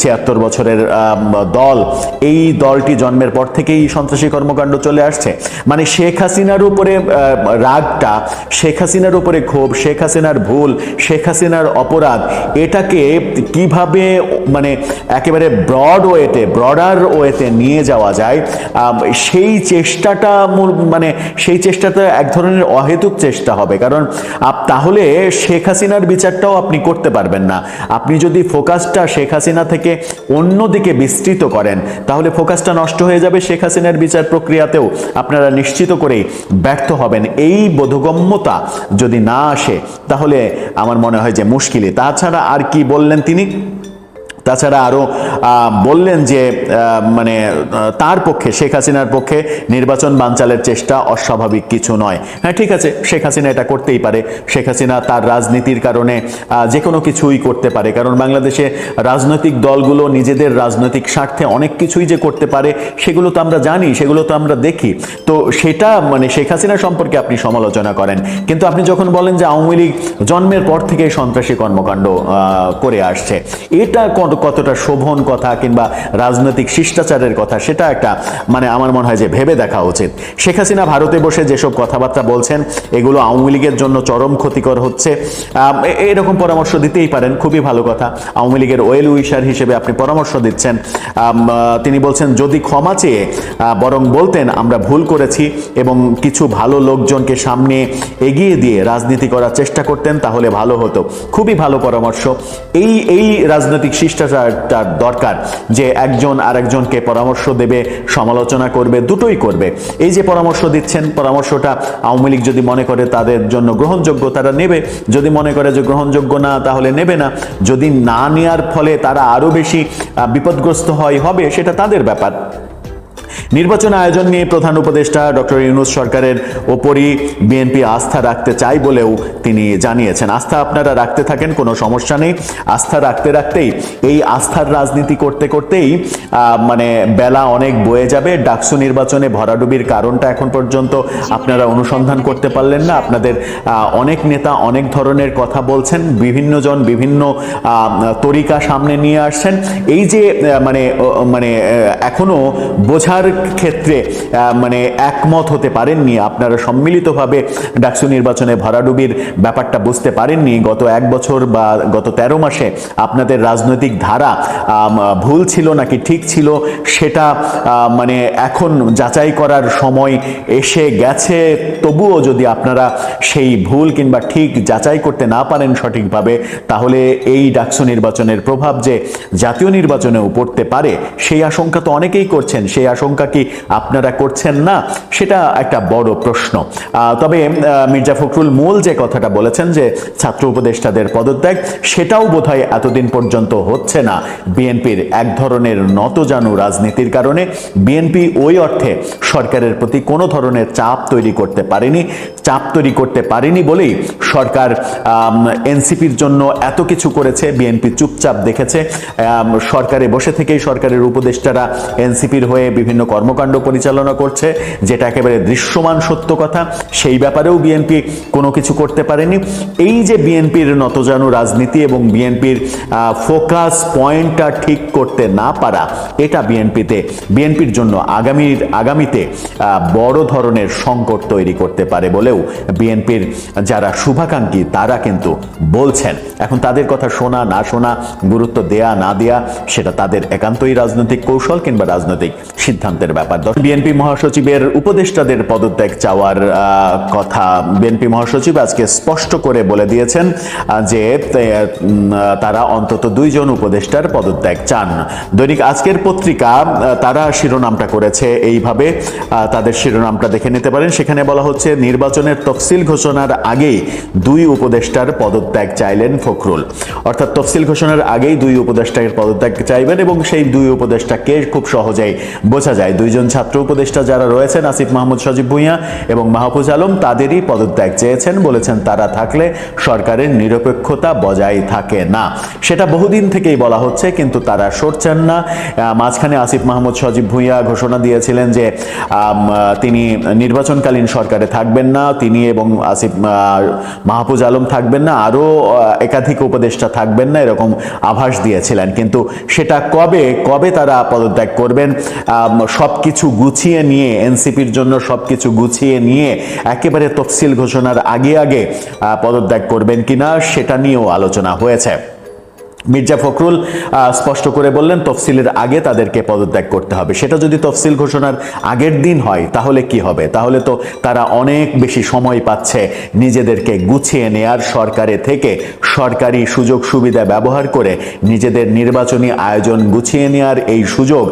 ছিয়াত্তর বছরের দল। এই দলটি জন্মের পর থেকেই সন্ত্রাসী কর্মকাণ্ড চলে আসছে। মানে শেখ হাসিনার উপরে রাগটা, শেখ হাসিনার উপরে ক্ষোভ, শেখ হাসিনার ভুল, শেখ হাসিনার অপরাধ, এটাকে কীভাবে মানে একেবারে ব্রড ওয়েতে ব্রডার ওয়েতে নিয়ে যাওয়া যায় সেই চেষ্টাটা মানে সেই চেষ্টাটা এক ধরনের অহেতুক চেষ্টা হবে। কারণ তাহলে শেখ হাসিনার বিচারটাও আপনি করতে পারবেন না। আপনি যদি ফোকাসটা শেখ হাসিনা থেকে অন্যদিকে বিস্তৃত করেন। তাহলে ফোকাসটা নষ্ট হয়ে যাবে শেখ হাসিনার বিচার প্রক্রিয়াতেও। আপনারা নিশ্চিত করেই ব্যর্থ হবেন। এই বোধগম্যতা যদি না আসে, তাহলে আমার মনে হয় যে মুশকিলে তাছাড়া আর কি বললেন তিনি? তাছাড়া আরও বললেন যে মানে তার পক্ষে, শেখ হাসিনার পক্ষে নির্বাচন বানচালের চেষ্টা অস্বাভাবিক কিছু নয়। হ্যাঁ ঠিক আছে, শেখ হাসিনা এটা করতেই পারে। শেখ হাসিনা তার রাজনীতির কারণে যে কোনো কিছুই করতে পারে। কারণ বাংলাদেশে রাজনৈতিক দলগুলো নিজেদের রাজনৈতিক স্বার্থে অনেক কিছুই যে করতে পারে, সেগুলো তো আমরা জানি, সেগুলো তো আমরা দেখি। তো সেটা মানে শেখ হাসিনা সম্পর্কে আপনি সমালোচনা করেন। কিন্তু আপনি যখন বলেন যে আওয়ামী লীগ জন্মের পর থেকে সন্ত্রাসী কর্মকাণ্ড করে আসছে, এটা কত- কতটা শোভন কথা কিংবা রাজনৈতিক শিষ্টাচারের কথা সেটা একটা মানে আমার মনে হয় যে ভেবে দেখা উচিত। শেখ হাসিনা ভারতে বসে যেসব কথাবার্তা বলছেন, এগুলো আওয়ামী লীগের জন্য চরম ক্ষতিকর হচ্ছে। এরকম পরামর্শ দিতেই পারেন, খুবই ভালো কথা। আওয়ামী লীগের ওয়েল উইশার হিসেবে আপনি পরামর্শ দিচ্ছেন। তিনি বলছেন, যদি ক্ষমা চেয়ে বরং বলতেন আমরা ভুল করেছি এবং কিছু ভালো লোকজনকে সামনে এগিয়ে দিয়ে রাজনীতি করার চেষ্টা করতেন, তাহলে ভালো হতো। খুবই ভালো পরামর্শ। এই এই রাজনৈতিক শিষ্টাচারটার দরকার, যে একজন আরেকজনকে পরামর্শ দেবে, সমালোচনা করবে, দুটোই করবে। এই যে পরামর্শ দিচ্ছেন, পরামর্শটা আওয়ামী লীগ যদি মনে করে তাদের জন্য গ্রহণযোগ্য, তারা নেবে। যদি মনে করে যে গ্রহণযোগ্য না, তাহলে নেবে না। যদি না নেওয়ার ফলে তারা আরও বেশি বিপদগ্রস্ত হয়, হবে, সেটা তাদের ব্যাপার। নির্বাচন আয়োজন নিয়ে প্রধান উপদেষ্টা ডক্টর ইউনুস সরকারের ওপরই বিএনপি আস্থা রাখতে চাই বলেও তিনি জানিয়েছেন। আস্থা আপনারা রাখতে থাকেন, কোনো সমস্যা নেই। আস্থা রাখতে রাখতেই, এই আস্থার রাজনীতি করতে করতেই মানে বেলা অনেক বয়ে যাবে। ডাকসু নির্বাচনে ভরাডুবির কারণটা এখন পর্যন্ত আপনারা অনুসন্ধান করতে পারলেন না। আপনাদের অনেক নেতা অনেক ধরনের কথা বলছেন। বিভিন্ন জন বিভিন্ন তরিকা সামনে নিয়ে আসছেন। এই যে মানে মানে এখনও বোঝার ক্ষেত্রে মানে একমত হতে পারেননি। আপনারা সম্মিলিতভাবে ডাকসু নির্বাচনে ভরাডুবির ব্যাপারটা বুঝতে পারেননি। গত এক বছর বা গত তেরো মাসে আপনাদের রাজনৈতিক ধারা ভুল ছিল নাকি ঠিক ছিল, সেটা মানে এখন যাচাই করার সময় এসে গেছে। তবুও যদি আপনারা সেই ভুল কিংবা ঠিক যাচাই করতে না পারেন সঠিকভাবে, তাহলে এই ডাকসু নির্বাচনের প্রভাব যে জাতীয় নির্বাচনেও পড়তে পারে, সেই আশঙ্কা তো অনেকেই করছেন। সেই আশঙ্কা কি আপনারা করছেন না? সেটা একটা বড় প্রশ্ন। তবে মির্জা ফখরুল মূল যে কথাটা বলেছেন যে ছাত্র উপদেষ্টাদের পদত্যাগ, সেটাও বোধহয় এতদিন পর্যন্ত হচ্ছে না। বিএনপির এক ধরনের নতজানু রাজনীতির কারণে বিএনপি ওই অর্থে সরকারের প্রতি কোনো ধরনের চাপ তৈরি করতে পারেনি, চাপ তৈরি করতে পারেনি বলেই সরকার এনসিপির জন্য এত কিছু করেছে, বিএনপি চুপচাপ দেখেছে। সরকারে বসে থেকেই সরকারের উপদেষ্টারা এনসিপির হয়ে বিভিন্ন কর্মকাণ্ড পরিচালনা করছে, যেটা একেবারে দৃশ্যমান সত্য কথা, সেই ব্যাপারেও বিএনপি কোনো কিছু করতে পারেনি। এই যে বিএনপির নতজানু রাজনীতি এবং বিএনপির ফোকাস পয়েন্টটা ঠিক করতে না পারা, এটা বিএনপিতে। বিএনপির জন্য আগামীর, আগামীতে বড় ধরনের সংকট তৈরি করতে পারে বলেও বিএনপির যারা শুভাকাঙ্ক্ষী, তারা কিন্তু বলছেন। এখন তাদের কথা শোনা, না শোনা, গুরুত্ব দেয়া, না দেয়া, সেটা তাদের একান্তই রাজনৈতিক কৌশল কিংবা রাজনৈতিক সিদ্ধান্তের ব্যাপার। বিএনপি মহাসচিবের উপদেষ্টাদের পদত্যাগ চাওয়ার কথা বিএনপি মহাসচিব আজকে স্পষ্ট করে বলে দিয়েছেন যে তারা অন্তত দুইজন উপদেষ্টার পদত্যাগ চান। দৈনিক আজকের পত্রিকা তারা শিরোনামটা করেছে এইভাবে তাদের শিরোনামটা দেখে নিতে পারেন। সেখানে বলা হচ্ছে, নির্বাচনের তফসিল ঘোষণার আগেই দুই উপদেষ্টার পদত্যাগ চাইলেন ফখরুল। অর্থাৎ তফসিল ঘোষণার আগেই দুই উপদেষ্টার পদত্যাগ চাইবেন এবং সেই দুই উপদেষ্টাকে খুব সহজেই বোঝা যায় দুইজন ছাত্র উপদেষ্টা যারা রয়েছেন, আসিফ মাহমুদ, সজীব ভুঁইয়া এবং মাহফুজ আলম, তাদেরই পদত্যাগ চেয়েছেন, বলেছেন তারা থাকলে সরকারের নিরপেক্ষতা বজায় থাকে না। সেটা বহুদিন থেকেই বলা হচ্ছে, কিন্তু তারা সরছেন না। মাঝখানে আসিফ মাহমুদ, সজীব ভুঁইয়া ঘোষণা দিয়েছিলেন যে তিনি নির্বাচনকালীন সরকারে থাকবেন না, তিনি এবং আসিফ মাহফুজ আলম থাকবেন না, আরও একাধিক উপদেষ্টা থাকবেন না, এরকম আভাস দিয়েছিলেন। কিন্তু সেটা কবে কবে তারা পদত্যাগ করবেন? সব কিছু গুছিয়ে নিয়ে, এনসিপির জন্য সবকিছু গুছিয়ে নিয়ে একেবারে তফসিল ঘোষণার আগে আগে পদত্যাগ করবেন কিনা সেটা নিয়েও আলোচনা হয়েছে। মির্জা ফখরুল স্পষ্ট করে বললেন, তফসিলের আগে তাদেরকে পদত্যাগ করতে হবে। সেটা যদি তফসিল ঘোষণার আগের দিন হয়, তাহলে কি হবে? তাহলে তো তারা অনেক বেশি সময় পাচ্ছে নিজেদেরকে গুছিয়ে নেয়ার সরকারে থেকে সরকারি সুযোগ সুবিধা ব্যবহার করে নিজেদের নির্বাচনী আয়োজন গুছিয়ে নেয়ার এই সুযোগ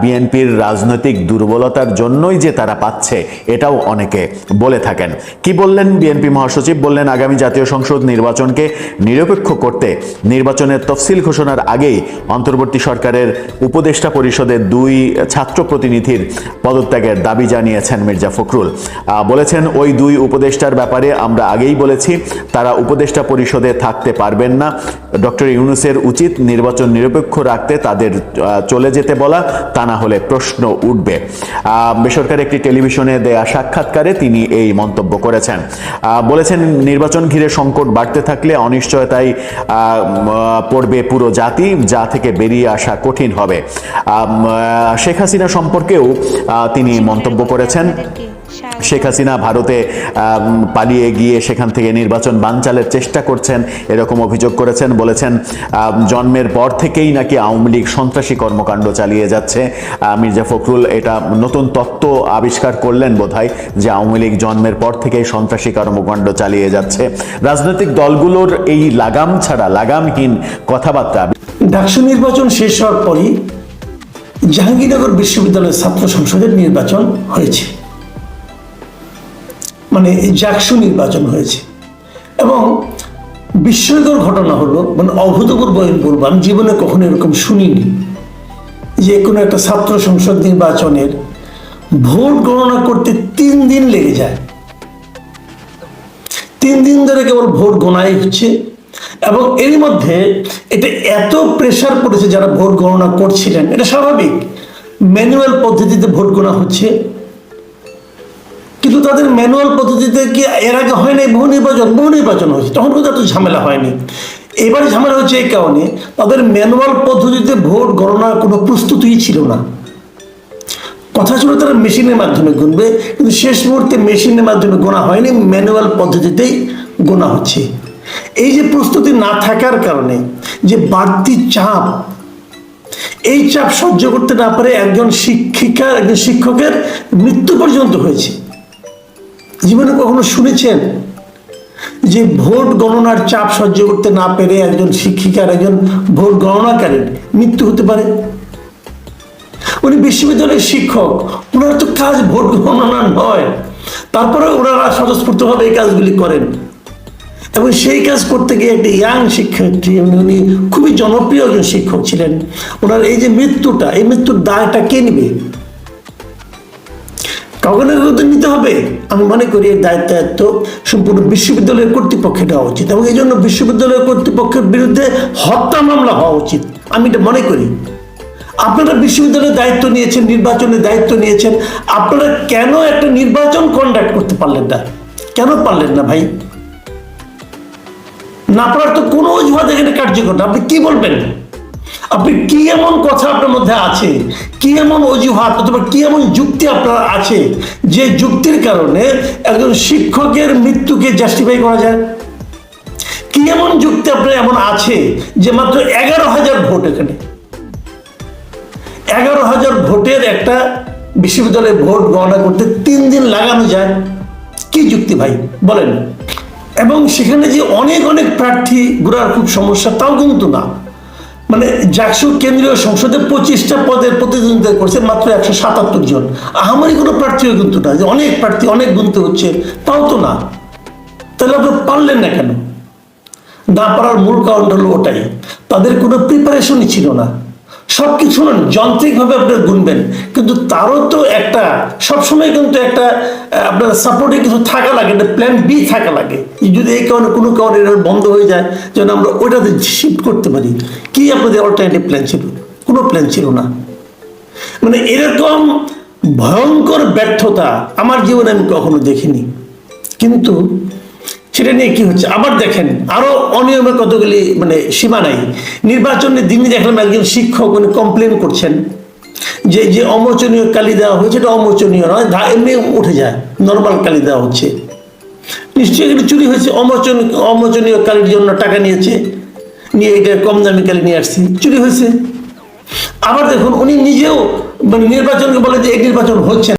বিএনপির রাজনৈতিক দুর্বলতার জন্যই যে তারা পাচ্ছে, এটাও অনেকে বলে থাকেন। কি বললেন বিএনপি মহাসচিব? বললেন, আগামী জাতীয় সংসদ নির্বাচনকে নিরপেক্ষ করতে নির্বাচনের তফসিল ঘোষণার আগেই অন্তর্বর্তী সরকারের উপদেষ্টা পরিষদের দুই ছাত্র প্রতিনিধির পদত্যাগের দাবি জানিয়েছেন মির্জা ফখরুল। বলেছেন, ওই দুই উপদেষ্টার ব্যাপারে আমরা আগেই বলেছি, তারা উপদেষ্টা পরিষদে থাকতে পারবেন না। ডক্টর ইউনুসের উচিত নির্বাচন নিরপেক্ষ রাখতে, তাদের চলে যেতে বলা, তা না হলে প্রশ্ন উঠবে। বেসরকারি একটি টেলিভিশনে দেয়া সাক্ষাৎকারে তিনি এই মন্তব্য করেছেন। বলেছেন, নির্বাচন ঘিরে সংকট বাড়তে থাকলে অনিশ্চয়তায় পড়বে পুরো জাতি, যা থেকে বেরিয়ে আসা কঠিন হবে। শেখ হাসিনা সম্পর্কেও তিনি মন্তব্য করেছেন। শেখ হাসিনা ভারতে পালিয়ে গিয়ে সেখান থেকে নির্বাচন বানচালের চেষ্টা করছেন এরকম অভিযোগ করেছেন বলেছেন জন্মের পর থেকেই নাকি আওয়ামী লীগ সন্ত্রাসী কর্মকাণ্ড চালিয়ে যাচ্ছে। মির্জা ফখরুল এটা নতুন তত্ত্ব আবিষ্কার করলেন বোধহয় যে আওয়ামী লীগ জন্মের পর থেকেই সন্ত্রাসী কর্মকাণ্ড চালিয়ে যাচ্ছে। রাজনৈতিক দলগুলোর এই লাগাম ছাড়া লাগামহীন কথাবার্তা ডাকসু নির্বাচন শেষ হওয়ার পরই জাহাঙ্গীরনগর বিশ্ববিদ্যালয়ের ছাত্র সংসদের নির্বাচন হয়েছে। মানে জাকসু নির্বাচন হয়েছে। এবং বিস্ময়কর ঘটনা হলো মানে অভূতপূর্ব আমি আমি জীবনে কখনো এরকম শুনিনি যে কোনো একটা ছাত্র সংসদ নির্বাচনের ভোট গণনা করতে তিন দিন লেগে যায়। তিন দিন ধরে কেবল ভোট গণাই হচ্ছে এবং এর মধ্যে এটা এত প্রেশার পড়েছে যারা ভোট গণনা করছিলেন, এটা স্বাভাবিক। ম্যানুয়াল পদ্ধতিতে ভোট গণনা হচ্ছে। কিন্তু তাদের ম্যানুয়াল পদ্ধতিতে কি এর আগে হয় নাই? বহু নির্বাচন বহু নির্বাচন হয়েছে। তখন কিন্তু এত ঝামেলা হয়নি। এবারে ঝামেলা হচ্ছে এই কারণে তাদের ম্যানুয়াল পদ্ধতিতে ভোট গণনার কোনো প্রস্তুতিই ছিল না। কথা ছিল তারা মেশিনের মাধ্যমে গুনবে, কিন্তু শেষ মুহূর্তে মেশিনের মাধ্যমে গোনা হয়নি ম্যানুয়াল পদ্ধতিতেই গোনা হচ্ছে। এই যে প্রস্তুতি না থাকার কারণে, যে বাড়তি চাপ, এই চাপ সহ্য করতে না পারে একজন শিক্ষিকা একজন শিক্ষকের মৃত্যু পর্যন্ত হয়েছে। জীবনে কখনো শুনেছেন যে ভোট গণনার চাপ সহ্য করতে না পেরে একজন শিক্ষিকার একজন ভোট গণনাকারীর মৃত্যু হতে পারে? উনি বিশ্ববিদ্যালয়ের শিক্ষক ওনার তো কাজ ভোট গণনা নয়। তারপরে ওনারা স্বতঃস্ফূর্তভাবে এই কাজগুলি করেন। এবং সেই কাজ করতে গিয়ে একটি ইয়াং শিক্ষার্থী এবং উনি খুবই জনপ্রিয় একজন শিক্ষক ছিলেন। ওনার এই যে মৃত্যুটা, এই মৃত্যুর দায়টা কে নেবে? কাউকে না কাউকে তো নিতে হবে? আমি মনে করি এর দায়িত্ব সম্পূর্ণ বিশ্ববিদ্যালয়ের কর্তৃপক্ষে দেওয়া উচিত এবং এই জন্য বিশ্ববিদ্যালয়ের কর্তৃপক্ষের বিরুদ্ধে হত্যা মামলা হওয়া উচিত। আমি এটা মনে করি। আপনারা বিশ্ববিদ্যালয়ের দায়িত্ব নিয়েছেন নির্বাচনের দায়িত্ব নিয়েছেন, আপনারা কেন একটা নির্বাচন কন্ডাক্ট করতে পারলেন না? কেন পারলেন না ভাই? না পারার তো কোনো অজুহাত এখানে কার্যকর না। আপনি কি বলবেন? আপনি কি এমন কথা আপনার মধ্যে আছে? কি এমন অজুহাত অথবা কি এমন যুক্তি আপনার আছে যে যুক্তির কারণে একজন শিক্ষকের মৃত্যুকে জাস্টিফাই করা যায়? কি এমন যুক্তি আপনার এমন আছে যে মাত্র এগারো হাজার ভোট এখানে? এগারো হাজার ভোটের একটা বিশ্ববিদ্যালয়ে ভোট গণনা করতে তিন দিন লাগানো যায়। কি যুক্তি ভাই? বলেন। এবং সেখানে যে অনেক অনেক প্রার্থী ঘোরার খুব সমস্যা, তাও কিন্তু না। মানে জাকসু কেন্দ্রীয় সংসদে পঁচিশটা পদের প্রতিদ্বন্দ্বিতা করছে মাত্র একশো সাতাত্তর জন। আমারই কোনো প্রার্থীও কিন্তু না, যে অনেক প্রার্থী অনেক গুনতে হচ্ছে, তাও তো না। তাহলে আপনি পারলেন না কেন? না পারার মূল কারণটা হলো ওটাই। তাদের কোনো প্রিপারেশনই ছিল না। সবকিছু না যান্ত্রিকভাবে আপনারা গুনবেন। কিন্তু তারও তো একটা, সবসময় কিন্তু একটা আপনার সাপোর্টে কিছু থাকা লাগে, একটা প্ল্যান বি থাকা লাগে। যদি এই কারণে কোনো কারণে এটা বন্ধ হয়ে যায়, যেন আমরা ওইটাতে শিফট করতে পারি। কি আপনাদের অল্টারনেটিভ প্ল্যান ছিল? কোনো প্ল্যান ছিল না। মানে এরকম ভয়ঙ্কর ব্যর্থতা আমার জীবনে আমি কখনো দেখিনি। কিন্তু সেটা নিয়ে কি হচ্ছে? আবার দেখেন, আরও অনিয়মের কতগুলি মানে সীমা নাই। নির্বাচনের দিনই দেখলাম একজন শিক্ষক উনি কমপ্লেন করছেন, যে যে অমোচনীয় কালি দেওয়া হয়েছে, এটা অমোচনীয় নয় ধা- এমনি উঠে যায় নর্মাল কালি দেওয়া হচ্ছে। নিশ্চয়ই এটা চুরি হয়েছে অমোচনীয় অমোচনীয় কালির জন্য টাকা নিয়েছে, নিয়ে এটা কম দামি কালি নিয়ে আসছি, চুরি হয়েছে। আবার দেখুন, উনি নিজেও মানে নির্বাচনকে বলে যে, এই নির্বাচন হচ্ছে।